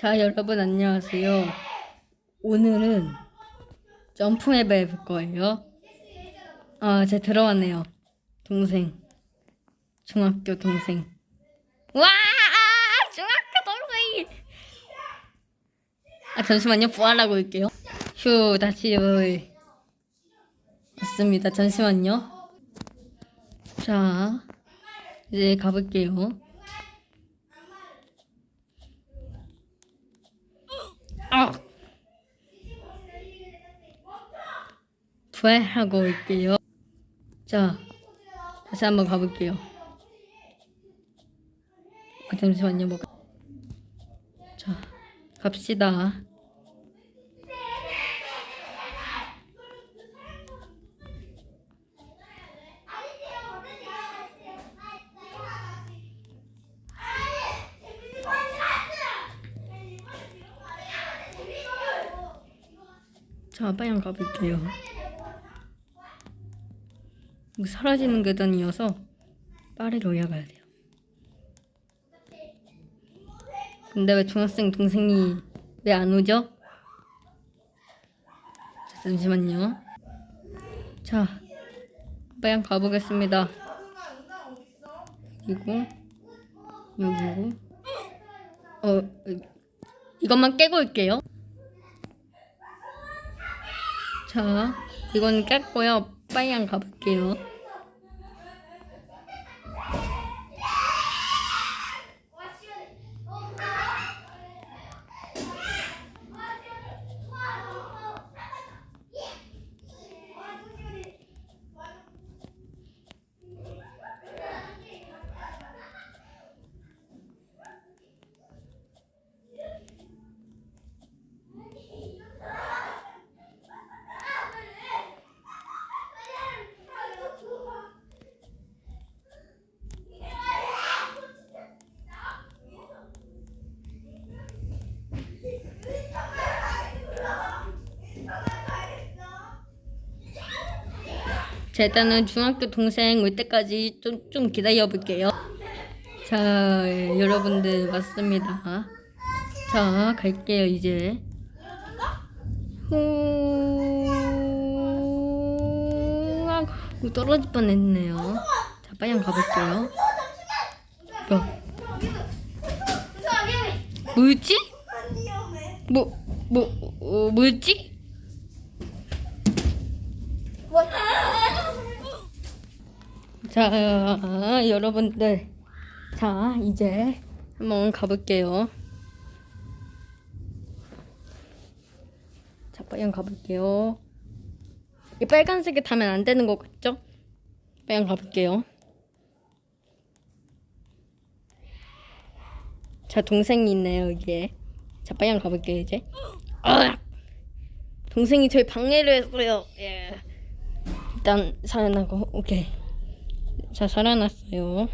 자, 여러분 안녕하세요. 오늘은 점프맵을 해볼 거예요. 아, 제 들어왔네요. 동생. 중학교 동생. 와! 중학교 동생이! 아, 잠시만요. 부활하고 올게요. 휴, 다시 요. 맞습니다. 잠시만요. 자, 이제 가볼게요. 아! 부활하고 올게요. 자, 다시 한번 가볼게요. 아, 잠시만요. 뭐. 자, 갑시다. 자, 빨리 가볼게요. 사라지는 계단이어서 빠르게 올라가야 돼요. 근데 왜 중학생 동생이 왜 안 오죠? 자, 잠시만요. 자, 빨리 가보겠습니다. 그리고 여기고 어 이것만 깨고 올게요. 자, 이건 깼고요. 빨리 가볼게요. 자, 일단은 중학교 동생 올 때까지 좀, 좀 기다려 볼게요. 자, 예, 여러분들 왔습니다. 자, 갈게요, 이제. 후, 아, 떨어질 뻔 했네요. 자, 빨리 한번 가볼게요. 어, 뭐였지? 뭐, 뭐, 어, 뭐였지? 자, 여러분들. 자, 이제 한번 가볼게요. 자, 빨리 가볼게요. 이 빨간색에 타면 안 되는 것 같죠? 빨리 가볼게요. 자, 동생이 있네요, 여기에. 자, 빨리 가볼게요, 이제. 아! 동생이 저희 방해를 했어요. 예. 일단 살아나고, 오케이. 자, 살아났어요.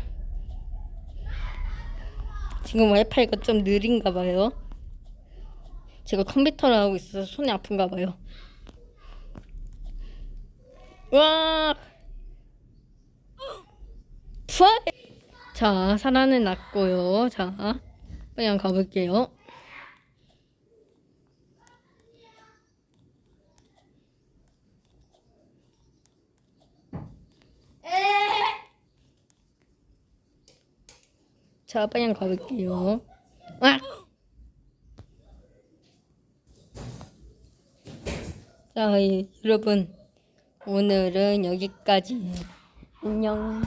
지금 와이파이가 좀 느린가 봐요. 제가 컴퓨터를 하고 있어서 손이 아픈가 봐요. 와! 자, 살아는 났고요. 자, 한번 가볼게요. 자, 한번 가볼게요. 와! 자, 예, 여러분. 오늘은 여기까지. 안녕.